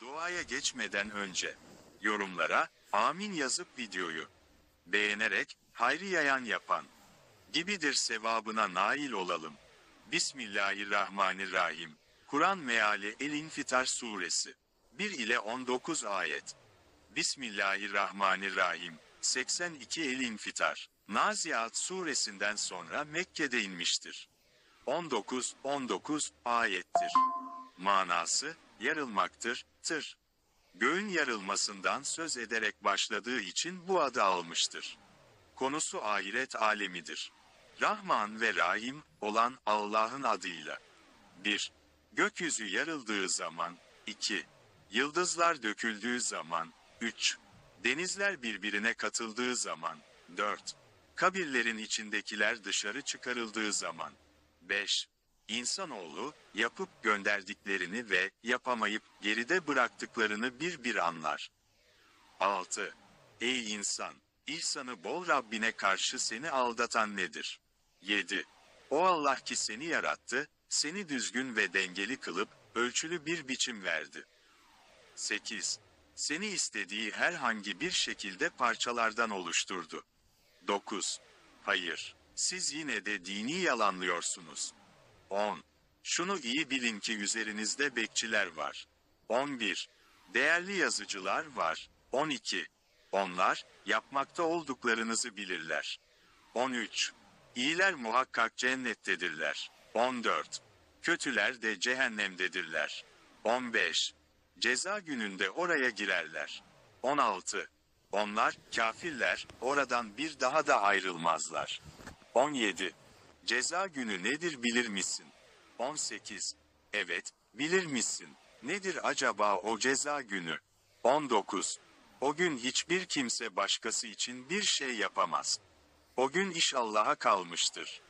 Duaya geçmeden önce yorumlara amin yazıp videoyu beğenerek hayrı yayan yapan gibidir sevabına nail olalım. Bismillahirrahmanirrahim. Kur'an meali El-İnfitar suresi 1 ile 19 ayet. Bismillahirrahmanirrahim. 82 El-İnfitar. Naziat suresinden sonra Mekke'de inmiştir. 19-19 ayettir. Manası, yarılmaktır, tır. Göğün yarılmasından söz ederek başladığı için bu adı almıştır. Konusu ahiret alemidir. Rahman ve Rahim olan Allah'ın adıyla. 1. Gökyüzü yarıldığı zaman, 2. Yıldızlar döküldüğü zaman, 3. Denizler birbirine katıldığı zaman, 4. Kabirlerin içindekiler dışarı çıkarıldığı zaman, 5. İnsanoğlu, yapıp gönderdiklerini ve yapamayıp geride bıraktıklarını bir bir anlar. 6. Ey insan! İhsanı bol Rabbine karşı seni aldatan nedir? 7. O Allah ki seni yarattı, seni düzgün ve dengeli kılıp, ölçülü bir biçim verdi. 8. Seni istediği herhangi bir şekilde parçalardan oluşturdu. 9. Hayır, siz yine de dini yalanlıyorsunuz. 10. Şunu iyi bilin ki üzerinizde bekçiler var. 11. Değerli yazıcılar var. 12. Onlar, yapmakta olduklarınızı bilirler. 13. İyiler muhakkak cennettedirler. 14. Kötüler de cehennemdedirler. 15. Ceza gününde oraya girerler. 16. Onlar, kafirler, oradan bir daha da ayrılmazlar. 17. Ceza günü nedir bilir misin? 18. Evet, bilir misin? Nedir acaba o ceza günü? 19. O gün hiçbir kimse başkası için bir şey yapamaz. O gün iş Allah'a kalmıştır.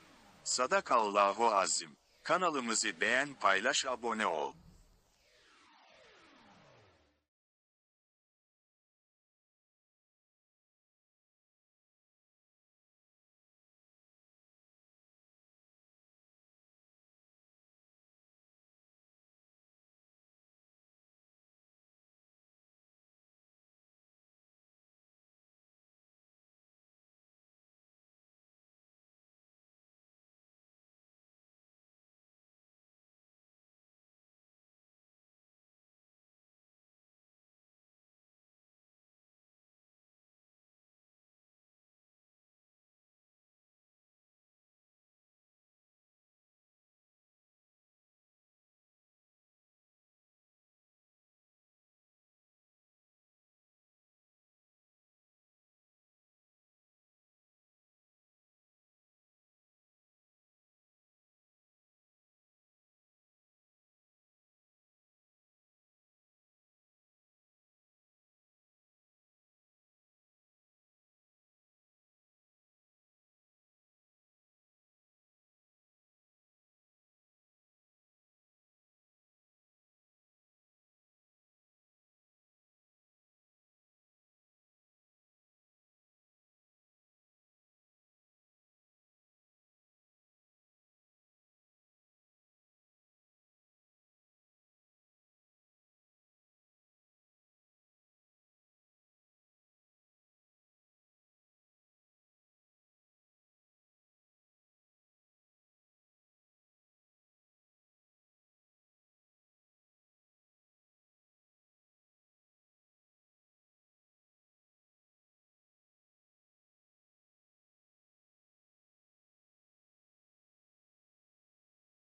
Sadakallahu azim. Kanalımızı beğen paylaş abone ol.